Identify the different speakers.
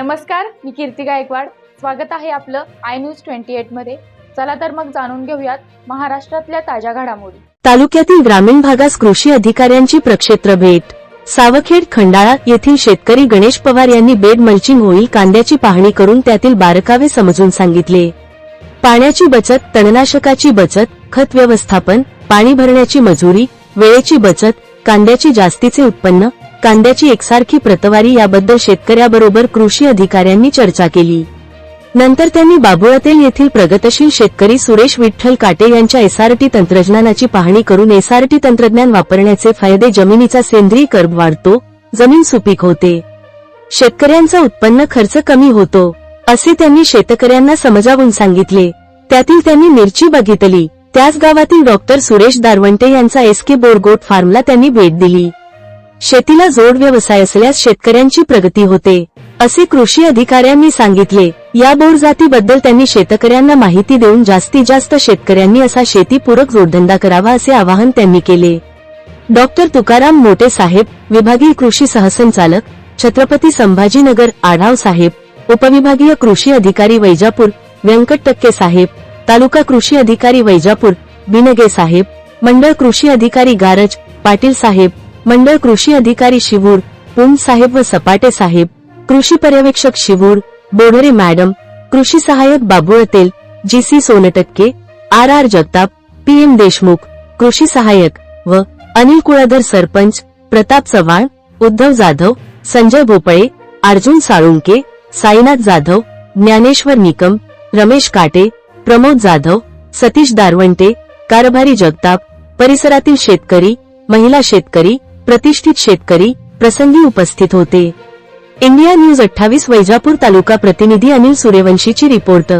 Speaker 1: नमस्कार मी कीर्ती गायकवाड. स्वागत आहे आपलं आय न्यूज ट्वेंटी एटमध्ये. चला तर मग जाणून घेऊयात महाराष्ट्रातल्या ताज्या घडामोडी.
Speaker 2: तालुक्यातील ग्रामीण भागास कृषी अधिकाऱ्यांची प्रक्षेत्र भेट. सावखेड खंडाळा येथील शेतकरी गणेश पवार यांनी बेड मल्चिंग होईल कांद्याची पाहणी करून त्यातील बारकावे समजून सांगितले. पाण्याची बचत तणनाशकाची बचत खत व्यवस्थापन पाणी भरण्याची मजुरी वेळेची बचत कांद्याची जास्तीचे उत्पन्न कांद्याची एकसारखी प्रतवारी याबद्दल शेतकऱ्याबरोबर कृषी अधिकाऱ्यांनी चर्चा केली. नंतर त्यांनी बाबुळतेल येथील प्रगतशील शेतकरी सुरेश विठ्ठल काटे यांच्या एसआरटी तंत्रज्ञानाची पाहणी करून एसआरटी तंत्रज्ञान वापरण्याचे फायदे जमिनीचा सेंद्रिय कर्ब वाढतो जमीन सुपीक होते. शेतकऱ्यांचा उत्पन्न खर्च कमी होतो असे त्यांनी शेतकऱ्यांना समजावून सांगितले. त्यातील त्यांनी मिरची बघितली त्याच गावातील डॉक्टर सुरेश दारवंटे यांचा एसके बोरगोट फार्मला त्यांनी भेट दिली. शेतीला जोड व्यवसाय असल्यास शेतकऱ्यांची प्रगती होते. असे कृषी अधिकाऱ्यांनी सांगितले. या बोर जातीबद्दल त्यांनी शेतकऱ्यांना माहिती देऊन जास्तीत जास्त शेतकऱ्यांनी असा शेतीपूरक जोडधंदा करावा असे आवाहन त्यांनी केले. डॉक्टर तुकाराम मोटे साहेब विभागीय कृषी सहसंचालक छत्रपती संभाजीनगर आढाव साहेब उपविभागीय कृषी अधिकारी वैजापूर व्यंकट टक्के साहेब तालुका कृषी अधिकारी वैजापूर बिनगे साहेब मंडळ कृषी अधिकारी गारज पाटील साहेब मंडळ कृषी अधिकारी शिवूर पुंज साहेब व सपाटे साहेब कृषी पर्यवेक्षक शिवूर बोढरे मॅडम कृषी सहाय्यक बाबुळतेल GC Sontakke R R Jagtap P M Deshmukh कृषी सहाय्यक व अनिल कुळाधर सरपंच प्रताप चव्हाण उद्धव जाधव संजय भोपळे अर्जुन साळुंके साईनाथ जाधव ज्ञानेश्वर निकम रमेश काटे प्रमोद जाधव सतीश दारवंटे कारभारी जगताप परिसरातील शेतकरी महिला शेतकरी प्रतिष्ठित शेतकरी प्रसंगी उपस्थित होते. इंडिया न्यूज अठ्ठावीस वैजापूर तालुका प्रतिनिधी अनिल सूर्यवंशीची रिपोर्ट.